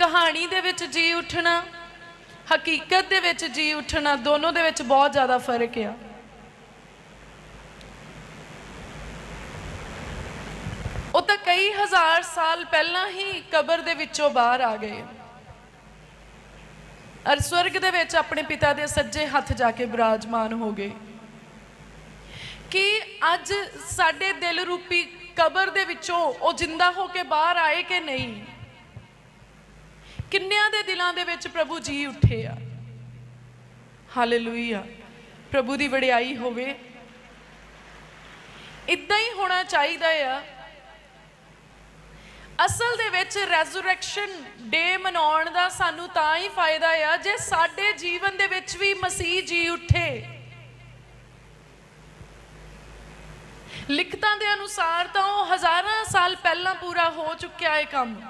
ਕਹਾਣੀ ਦੇ ਵਿੱਚ ਜੀ ਉੱਠਣਾ, ਹਕੀਕਤ ਦੇ ਵਿੱਚ ਜੀ ਉੱਠਣਾ, ਦੋਨੋਂ ਦੇ ਵਿੱਚ ਬਹੁਤ ਜ਼ਿਆਦਾ ਫ਼ਰਕ ਆ। ਉਹ ਤਾਂ ਕਈ ਹਜ਼ਾਰ ਸਾਲ ਪਹਿਲਾਂ ਹੀ ਕਬਰ ਦੇ ਵਿੱਚੋਂ ਬਾਹਰ ਆ ਗਏ। ਅਰ ਸਵਰਗ ਦੇ ਵਿੱਚ ਆਪਣੇ ਪਿਤਾ ਦੇ ਸੱਜੇ ਹੱਥ ਜਾ ਕੇ ਬਿਰਾਜਮਾਨ ਹੋ ਗਏ। ਕਿ ਅੱਜ ਸਾਡੇ ਦਿਲ ਰੂਪੀ ਕਬਰ ਦੇ ਵਿੱਚੋਂ ਉਹ ਜਿੰਦਾ ਹੋ ਕੇ ਬਾਹਰ ਆਏ ਕਿ ਨਹੀਂ? ਕਿੰਨਿਆਂ ਦੇ ਦਿਲਾਂ ਦੇ ਵਿੱਚ ਪ੍ਰਭੂ ਜੀ ਉੱਠੇ ਆ? ਹਾਲੇਲੂਇਆ ਪ੍ਰਭੂ ਦੀ ਵਡਿਆਈ ਹੋਵੇ। ਇਦਾਂ ਹੀ ਹੋਣਾ ਚਾਹੀਦਾ ਆ। ਅਸਲ ਦੇ ਵਿੱਚ ਰੈਜ਼ਰੈਕਸ਼ਨ ਡੇ ਮਨਾਉਣ ਦਾ ਸਾਨੂੰ ਤਾਂ ਹੀ ਫਾਇਦਾ ਆ ਜੇ ਸਾਡੇ ਜੀਵਨ ਦੇ ਵਿੱਚ ਵੀ ਮਸੀਹ ਜੀ ਉੱਠੇ। ਲਿਖਤਾਂ ਦੇ ਅਨੁਸਾਰ ਤਾਂ ਉਹ ਹਜ਼ਾਰਾਂ ਸਾਲ ਪਹਿਲਾਂ ਪੂਰਾ ਹੋ ਚੁੱਕਿਆ ਇਹ ਕੰਮ।